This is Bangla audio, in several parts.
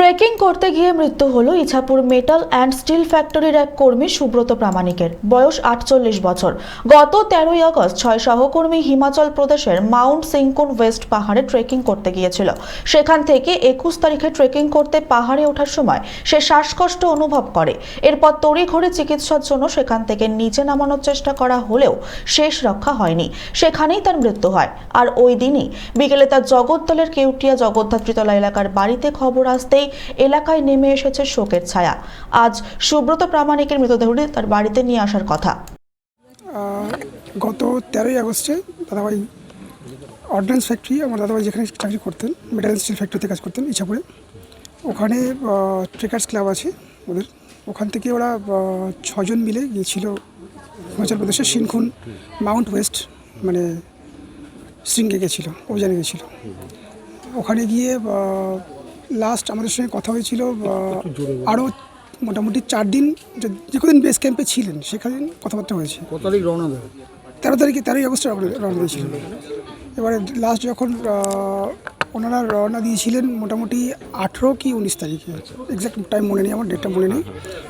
ট্রেকিং করতে গিয়ে মৃত্যু হলো ইছাপুর মেটাল অ্যান্ড স্টিল ফ্যাক্টরির এক কর্মী সুব্রত প্রামাণিকের। বয়স আটচল্লিশ বছর। গত তেরোই আগস্ট ছয় সহকর্মী হিমাচল প্রদেশের মাউন্ট সিংকুন ওয়েস্ট পাহাড়ে ট্রেকিং করতে গিয়েছিল। সেখান থেকে একুশ তারিখে ট্রেকিং করতে পাহাড়ে ওঠার সময় সে শ্বাসকষ্ট অনুভব করে। এরপর তড়িঘড়ি চিকিৎসার জন্য সেখান থেকে নিচে নামানোর চেষ্টা করা হলেও শেষ রক্ষা হয়নি। সেখানেই তার মৃত্যু হয়। আর ওই দিনই বিকেলে তার জগদ্দলের কেউটিয়া জগদ্ধাত্রীতলা এলাকার বাড়িতে খবর আসতেই এলাকায় নেমে এসেছে শোকের ছায়া। আজ সুব্রত প্রামাণিকের মৃতদেহটি তার বাড়িতে নিয়ে আসার কথা। গত তেরোই আগস্টে দাদাভাই অর্ডিন্যান্স ফ্যাক্টরি, আমার দাদাভাই যেখানে চাকরি করতেন, মেটাল স্টিল ফ্যাক্টরিতে কাজ করতেন ইচ্ছাপুরে ওখানে ট্রেকার্স ক্লাব আছে ওদের। ওখান থেকে ওরা ছজন মিলে গিয়েছিল হিমাচল প্রদেশের সিনখুন মাউন্ট ওয়েস্ট মানে শৃঙ্গে গেছিল, অভিযানে গেছিল। ওখানে গিয়ে লাস্ট আমাদের সঙ্গে কথা হয়েছিল আরও মোটামুটি চার দিন যে কদিন বেস ক্যাম্পে ছিলেন সেখানে কথাবার্তা হয়েছে। কত তারিখ রওনা দেবে? তেরো তারিখে তেরোই আগস্টে রওনা রওনা দিয়েছিলেন। এবারে লাস্ট যখন ওনারা রওনা দিয়েছিলেন মোটামুটি আঠেরো কি উনিশ তারিখে। এক্স্যাক্ট টাইম মনে নেই আমার ডেটটা মনে নেই।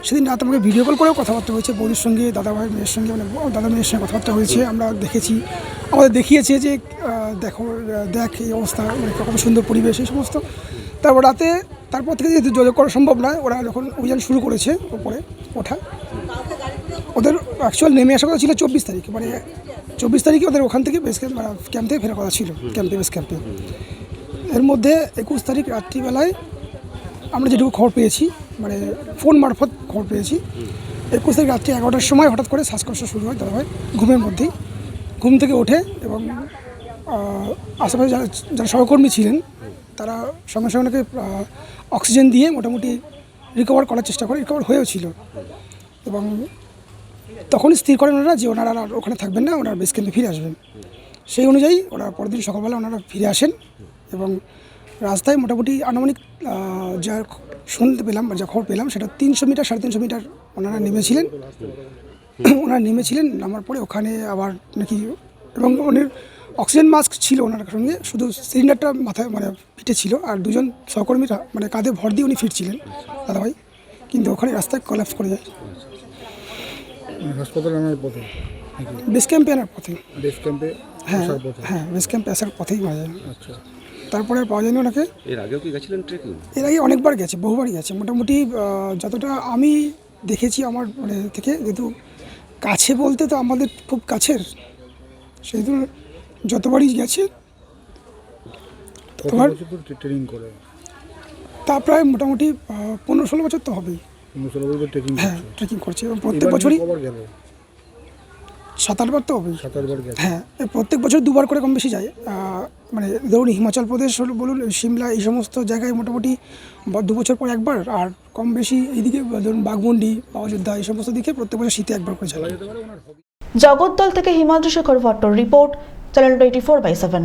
সেদিন রাত আমাকে ভিডিও কল করেও কথাবার্তা হয়েছে বৌদির সঙ্গে দাদা ভাই মেয়ের সঙ্গে মানে দাদা মেয়ের সঙ্গে কথাবার্তা হয়েছে। আমরা দেখেছি আমাদের দেখিয়েছে যে দেখো দেখ এই অবস্থা মানে কত সুন্দর পরিবেশ এই সমস্ত। তারপর রাতে তারপর থেকে যেহেতু যোগাযোগ করা সম্ভব নয়, ওরা যখন অভিযান শুরু করেছে ওপরে, ওঠা, ওদের অ্যাকচুয়াল নেমে আসা কথা ছিল চব্বিশ তারিখ মানে চব্বিশ তারিখে ওদের ওখান থেকে বেস ক্যাম্প ক্যাম্প থেকে ফেরার কথা ছিল ক্যাম্পে বেস ক্যাম্পে এর মধ্যে একুশ তারিখ রাত্রিবেলায় আমরা যেটুকু খবর পেয়েছি মানে ফোন মারফত খবর পেয়েছি, একুশ তারিখ রাত্রি এগারোটার সময় হঠাৎ করে শ্বাসকষ্ট শুরু হয় দাদা হয় ঘুমের মধ্যেই। ঘুম থেকে ওঠে এবং আশেপাশে যারা যারা সহকর্মী ছিলেন তারা সঙ্গে সঙ্গে ওনাকে অক্সিজেন দিয়ে মোটামুটি রিকভার করার চেষ্টা করে রিকভার হয়েও ছিল। এবং তখনই স্থির করেন ওনারা যে ওনারা আর ওখানে থাকবেন না, ওনারা বেস ক্যাম্পে ফিরে আসবেন। সেই অনুযায়ী ওরা পরের দিন সকালবেলা ওনারা ফিরে আসেন এবং রাস্তায় মোটামুটি আনুমানিক যা শুনতে পেলাম বা যা খবর পেলাম সেটা তিনশো মিটার, সাড়ে তিনশো মিটার ওনারা নেমেছিলেন। ওনারা নেমেছিলেন, নামার পরে ওখানে আবার নাকি এবং ওনার অক্সিজেন মাস্ক ছিল ওনার সঙ্গে শুধু সিলিন্ডারটা মাথায় মানে পিঠে ছিল আর দুজন সহকর্মীরা মানে কাঁধে ভর দিয়ে উনি ফিরছিলেন দাদাভাই। কিন্তু ওখানে রাস্তায় কলাপস করে যায়। হাসপাতালে আনার পথে বেস ক্যাম্পে আনার পথে। বেস ক্যাম্পে হ্যাঁ হ্যাঁ বেস ক্যাম্পে আসার পথেই মারা যায়। আচ্ছা। তারপরে পাওয়া যায়নি ওনাকে। এর আগেও কি গেছিলেন ট্রেকিং এর আগে অনেকবার গেছে বহুবারই গেছে। মোটামুটি যতটা আমি দেখেছি আমার মানে থেকে যেহেতু কাছে বলতে তো আমাদের খুব কাছের সেই জন্য যতবারই গেছে তোমার- ট্রেনিং করে? তা প্রায় মোটামুটি পনেরো ষোলো বছর তো হবেই। হ্যাঁ ট্রেকিং করছে। এবং প্রত্যেক বছরই সাত আটবার তো হবেই। গেছে। হ্যাঁ প্রত্যেক বছর দুবার করে কম বেশি যায়। মানে ধরুন হিমাচল প্রদেশ বলুন সিমলা এই সমস্ত জায়গায় মোটামুটি দু বছর পর একবার আর কম বেশি এইদিকে ধরুন বাঘমুন্ডি অযোধ্যা এই সমস্ত দিকে প্রত্যেক বছর শীতে একবার করে যায়। জগদ্দল থেকে Himadri Shekhar ভট্টর report channel twenty four by seven